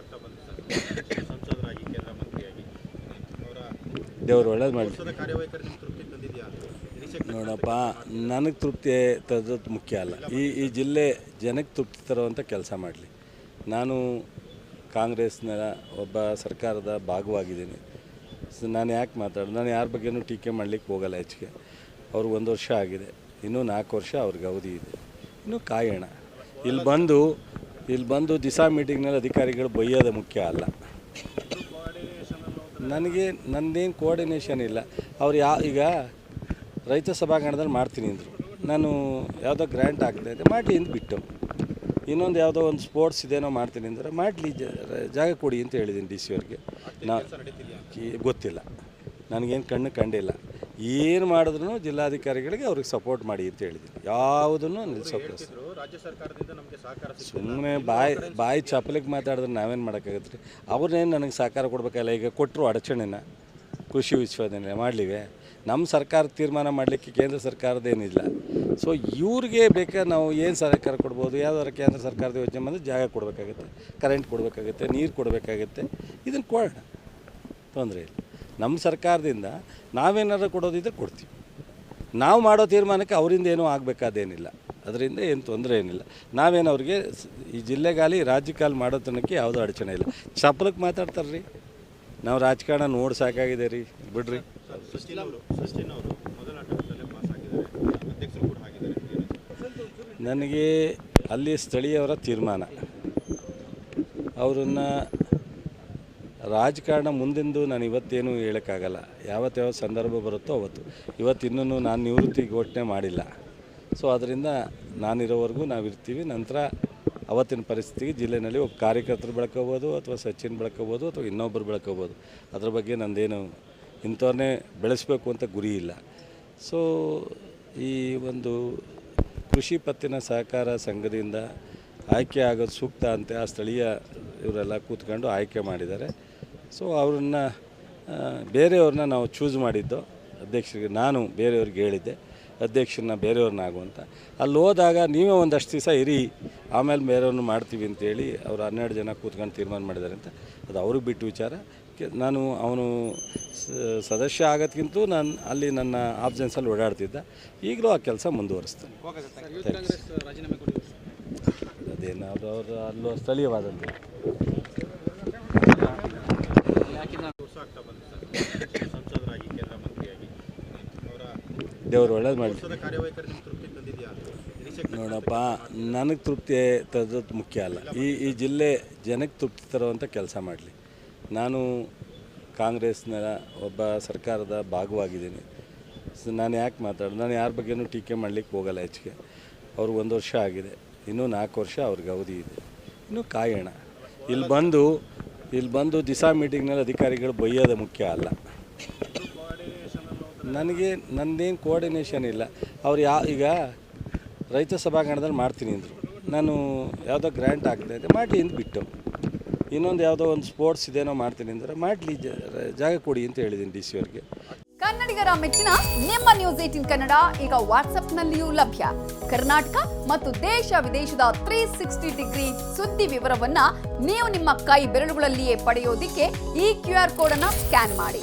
ಆಗ್ತಾ ಬಂತು ಸರ್. ಸಂಸದರಾಗಿ ಕೇಂದ್ರ ಮಂತ್ರಿಯಾಗಿ. ಅವರ ದೇವರು ಒಳ್ಳೇದು ಮಾಡಿ ವರ್ಷದ ಕಾರ್ಯವೈಖರಿ ನಿಮ್ಗೆ ತೃಪ್ತಿ ತಂದಿದೆಯಾ? ನಿರೀಕ್ಷೆ ನೋಡಪ್ಪ ನನಗೆ ತೃಪ್ತಿ ತರೋದು ಮುಖ್ಯ ಅಲ್ಲ. ಈ ಈ ಜಿಲ್ಲೆ ಜನಕ್ಕೆ ತೃಪ್ತಿ ತರುವಂಥ ಕೆಲಸ ಮಾಡಲಿ. ನಾನು ಕಾಂಗ್ರೆಸ್ನ ಒಬ್ಬ ಸರ್ಕಾರದ ಭಾಗವಾಗಿದ್ದೀನಿ. ಸೊ ನಾನು ಯಾಕೆ ಮಾತಾಡೋದು ನಾನು ಯಾರ ಬಗ್ಗೆನೂ ಟೀಕೆ ಮಾಡಲಿಕ್ಕೆ ಹೋಗಲ್ಲ ಹೆಚ್ಚಿಗೆ. ಅವ್ರಿಗೆ ಒಂದು ವರ್ಷ ಆಗಿದೆ. ಇನ್ನೂ ನಾಲ್ಕು ವರ್ಷ ಅವ್ರಿಗೆ ಅವಧಿ ಇದೆ. ಇನ್ನೂ ಕಾಯೋಣ. ಇಲ್ಲಿ ಬಂದು ಇಲ್ಲಿ ಬಂದು ದಿಸಾ ಮೀಟಿಂಗ್ನಲ್ಲಿ ಅಧಿಕಾರಿಗಳು ಬೈಯೋದು ಮುಖ್ಯ ಅಲ್ಲ. ನನಗೆ ನಂದೇನು ಕೋಆರ್ಡಿನೇಷನ್ ಇಲ್ಲ. ಅವ್ರು ಯಾ, ಈಗ ರೈತ ಸಭಾಂಗಣದಲ್ಲಿ ಮಾಡ್ತೀನಿ ಅಂದರು. ನಾನು ಯಾವುದೋ ಗ್ರ್ಯಾಂಟ್ ಆಗ್ತಾ ಇದೆ ಮಾಡಲಿ ಅಂತ ಬಿಟ್ಟು. ಇನ್ನೊಂದು ಯಾವುದೋ ಒಂದು ಸ್ಪೋರ್ಟ್ಸ್ ಇದೇನೋ ಮಾಡ್ತೀನಿ ಅಂದರೆ, ಮಾಡಲಿ ಜಾಗ ಕೊಡಿ ಅಂತ ಹೇಳಿದ್ದೀನಿ ಡಿ ಸಿ ಅವ್ರಿಗೆ. ನಾ ಗೊತ್ತಿಲ್ಲ. ನನಗೇನು ಕಣ್ಣು ಕಂಡಿಲ್ಲ. ಏನು ಮಾಡಿದ್ರು ಜಿಲ್ಲಾಧಿಕಾರಿಗಳಿಗೆ ಅವ್ರಿಗೆ ಸಪೋರ್ಟ್ ಮಾಡಿ ಅಂತ ಹೇಳಿದ್ದೀನಿ. ಯಾವುದನ್ನು ನಿಲ್ಸೋಕೆ ಇದ್ರು ರಾಜ್ಯ ಸರ್ಕಾರದಿಂದ ನಮಗೆ ಸಹಕಾರ ಸಿಗ್ತಿಲ್ಲ ಸುಮ್ಮನೆ ಬಾಯಿ ಬಾಯಿ ಚಪ್ಪಲಿಗೆ ಮಾತಾಡಿದ್ರೆ ನಾವೇನು ಮಾಡೋಕ್ಕಾಗತ್ತೆ? ರೀ ಅವ್ರನ್ನೇನು ನನಗೆ ಸಹಕಾರ ಕೊಡಬೇಕಲ್ಲ ಈಗ ಕೊಟ್ಟರು ಅಡಚಣೆನ. ಕೃಷಿ ವಿಶ್ವವಿದ್ಯಾನಿಲಯ ಮಾಡಲಿವೆ. ನಮ್ಮ ಸರ್ಕಾರ ತೀರ್ಮಾನ ಮಾಡಲಿಕ್ಕೆ ಕೇಂದ್ರ ಸರ್ಕಾರದ್ದೇನಿಲ್ಲ ಸೊ ಇವ್ರಿಗೆ ಬೇಕಾ ನಾವು ಏನು ಸಹಕಾರ ಕೊಡ್ಬೋದು? ಯಾವ್ದಾರು ಕೇಂದ್ರ ಸರ್ಕಾರದ ಯೋಜನೆ ಬಂದರೆ ಜಾಗ ಕೊಡಬೇಕಾಗುತ್ತೆ ಕರೆಂಟ್ ಕೊಡಬೇಕಾಗುತ್ತೆ ನೀರು ಕೊಡಬೇಕಾಗುತ್ತೆ. ಇದನ್ನು ಕೊಡೋಣ. ತೊಂದರೆ ಇಲ್ಲ. ನಮ್ಮ ಸರ್ಕಾರದಿಂದ ನಾವೇನಾದ್ರು ಕೊಡೋದಿದ್ರೆ ಕೊಡ್ತೀವಿ. ನಾವು ಮಾಡೋ ತೀರ್ಮಾನಕ್ಕೆ ಅವರಿಂದ ಏನೂ ಆಗಬೇಕಾದೇನಿಲ್ಲ. ಅದರಿಂದ ಏನು ತೊಂದರೆ ಏನಿಲ್ಲ. ನಾವೇನು ಅವ್ರಿಗೆ ಈ ಜಿಲ್ಲೆಗಾಲಿ ರಾಜ್ಯಕ್ಕಾಲಿ ಮಾಡೋ ತನಕ ಯಾವುದೂ ಅಡಚಣೆ ಇಲ್ಲ. ಚಪ್ಪಲಕ್ಕೆ ಮಾತಾಡ್ತಾರೆ ರೀ ನಾವು ರಾಜಕಾರಣ ನೋಡಿ ಸಾಕಾಗಿದೆ ರೀ. ಬಿಡ್ರಿ. ನನಗೆ ಅಲ್ಲಿ ಸ್ಥಳೀಯವರ ತೀರ್ಮಾನ. ಅವರನ್ನು ರಾಜಕಾರಣ ಮುಂದಿಂದು ನಾನು ಇವತ್ತೇನು ಹೇಳೋಕ್ಕಾಗಲ್ಲ. ಯಾವತ್ತು ಯಾವ ಸಂದರ್ಭ ಬರುತ್ತೋ ಅವತ್ತು. ಇವತ್ತು ಇನ್ನೂ ನಾನು ನಿವೃತ್ತಿ ಘೋಷಣೆ ಮಾಡಿಲ್ಲ. ಸೊ ಅದರಿಂದ ನಾನಿರೋವರೆಗೂ ನಾವಿರ್ತೀವಿ. ನಂತರ ಅವತ್ತಿನ ಪರಿಸ್ಥಿತಿಗೆ ಜಿಲ್ಲೆಯಲ್ಲಿ ಒಬ್ಬ ಕಾರ್ಯಕರ್ತರು ಬೆಳ್ಕೋಬೋದು ಅಥವಾ ಸಚಿನ್ ಬೆಳ್ಕೋಬೋದು ಅಥವಾ ಇನ್ನೊಬ್ಬರು ಬೆಳ್ಕೋಬೋದು. ಅದ್ರ ಬಗ್ಗೆ ನಂದೇನು ಇಂಥವ್ರನ್ನೇ ಬೆಳೆಸಬೇಕು ಅಂತ ಗುರಿ ಇಲ್ಲ. ಸೊ ಈ ಒಂದು ಕೃಷಿ ಪತ್ತಿನ ಸಹಕಾರ ಸಂಘದಿಂದ ಆಯ್ಕೆ ಆಗೋದು ಸೂಕ್ತ ಅಂತ ಆ ಸ್ಥಳೀಯ ಇವರೆಲ್ಲ ಕೂತ್ಕೊಂಡು ಆಯ್ಕೆ ಮಾಡಿದ್ದಾರೆ. ಸೊ ಅವ್ರನ್ನ ಬೇರೆಯವ್ರನ್ನ ನಾವು ಚೂಸ್ ಮಾಡಿದ್ದು. ಅಧ್ಯಕ್ಷರಿಗೆ ನಾನು ಬೇರೆಯವ್ರಿಗೆ ಹೇಳಿದ್ದೆ. ಅಧ್ಯಕ್ಷರನ್ನ ಬೇರೆಯವ್ರನ್ನ ಅಂತ ಅಲ್ಲಿ ಹೋದಾಗ ನೀವೇ ಒಂದಷ್ಟು ದಿವಸ ಇರಿ ಆಮೇಲೆ ಬೇರೆಯವ್ರನ್ನ ಮಾಡ್ತೀವಿ ಅಂತೇಳಿ ಅವ್ರು ಹನ್ನೆರಡು ಜನ ಕೂತ್ಕೊಂಡು ತೀರ್ಮಾನ ಮಾಡಿದ್ದಾರೆ ಅಂತ. ಅದು ಅವ್ರಿಗೆ ಬಿಟ್ಟು ವಿಚಾರ. ಕೆ- ನಾನು ಅವನು ಸ- ಸದಸ್ಯ ಆಗೋದ್ಕಿಂತ ನಾನು ಅಲ್ಲಿ ನನ್ನ ಆಬ್ಸೆನ್ಸಲ್ಲಿ ಓಡಾಡ್ತಿದ್ದ. ಈಗಲೂ ಆ ಕೆಲಸ ಮುಂದುವರಿಸ್ತಾನೆ. ಅದೇನು ಅವರು ಅವರು ಅಲ್ಲೂ ಸ್ಥಳೀಯವಾದಂಥ ವರ್ಷ ಆಗ್ತಾ ಬಂತು ಸರ್ ಸಂಸದರಾಗಿ ಕೇಂದ್ರ ಮಂತ್ರಿಯಾಗಿ ಅವರ ದೇವರು ಒಳ್ಳೇದು ಮಾಡಿ ನೋಡಪ್ಪ ನನಗೆ ತೃಪ್ತಿ ತರೋದು ಮುಖ್ಯ ಅಲ್ಲ. ಈ ಈ ಜಿಲ್ಲೆ ಜನಕ್ಕೆ ತೃಪ್ತಿ ತರುವಂಥ ಕೆಲಸ ಮಾಡಲಿ. ನಾನು ಕಾಂಗ್ರೆಸ್ನ ಒಬ್ಬ ಸರ್ಕಾರದ ಭಾಗವಾಗಿದ್ದೀನಿ. ಸೊ ನಾನು ಯಾಕೆ ಮಾತಾಡೋದು ನಾನು ಯಾರ ಬಗ್ಗೆನೂ ಟೀಕೆ ಮಾಡಲಿಕ್ಕೆ ಹೋಗಲ್ಲ ಹೆಚ್ಚಿಗೆ. ಅವ್ರಿಗೆ ಒಂದು ವರ್ಷ ಆಗಿದೆ. ಇನ್ನೂ ನಾಲ್ಕು ವರ್ಷ ಅವ್ರಿಗೆ ಅವಧಿ ಇದೆ. ಇನ್ನೂ ಕಾಯೋಣ. ಇಲ್ಲಿ ಬಂದು ಇಲ್ಲಿ ಬಂದು ದಿಸಾ ಮೀಟಿಂಗ್ನಲ್ಲಿ ಅಧಿಕಾರಿಗಳು ಬೈಯೋದು ಮುಖ್ಯ ಅಲ್ಲ. ನನಗೆ ನಂದೇನು ಕೋಆರ್ಡಿನೇಷನ್ ಇಲ್ಲ. ಅವ್ರು ಯಾ, ಈಗ ರೈತ ಸಭಾಂಗಣದಲ್ಲಿ ಮಾಡ್ತೀನಿ ಅಂದರು. ನಾನು ಯಾವುದೋ ಗ್ರ್ಯಾಂಟ್ ಆಗ್ತಾ ಇದೆ ಮಾಡಲಿ ಅಂತ ಬಿಟ್ಟು. ಇನ್ನೊಂದು ಯಾವುದೋ ಒಂದು ಸ್ಪೋರ್ಟ್ಸ್ ಇದೇನೋ ಮಾಡ್ತೀನಿ ಅಂದರೆ, ಮಾಡಲಿ ಜಾಗ ಕೊಡಿ ಅಂತ ಹೇಳಿದ್ದೀನಿ ಡಿ ಸಿ ಅವ್ರಿಗೆ. ಕನ್ನಡಿಗರ ಮೆಚ್ಚಿನ ನಿಮ್ಮ ನ್ಯೂಸ್ ಏಟಿನ್ ಕನ್ನಡ ಈಗ ವಾಟ್ಸ್ಆಪ್ನಲ್ಲಿಯೂ ಲಭ್ಯ. ಕರ್ನಾಟಕ ಮತ್ತು ದೇಶ ವಿದೇಶದ ತ್ರೀ ಸಿಕ್ಸ್ಟಿ ಡಿಗ್ರಿ ಸುದ್ದಿ ವಿವರವನ್ನ ನೀವು ನಿಮ್ಮ ಕೈ ಬೆರಳುಗಳಲ್ಲಿಯೇ ಪಡೆಯೋದಿಕ್ಕೆ ಈ ಕ್ಯೂ ಆರ್ ಕೋಡ್ ಅನ್ನ ಸ್ಕ್ಯಾನ್ ಮಾಡಿ.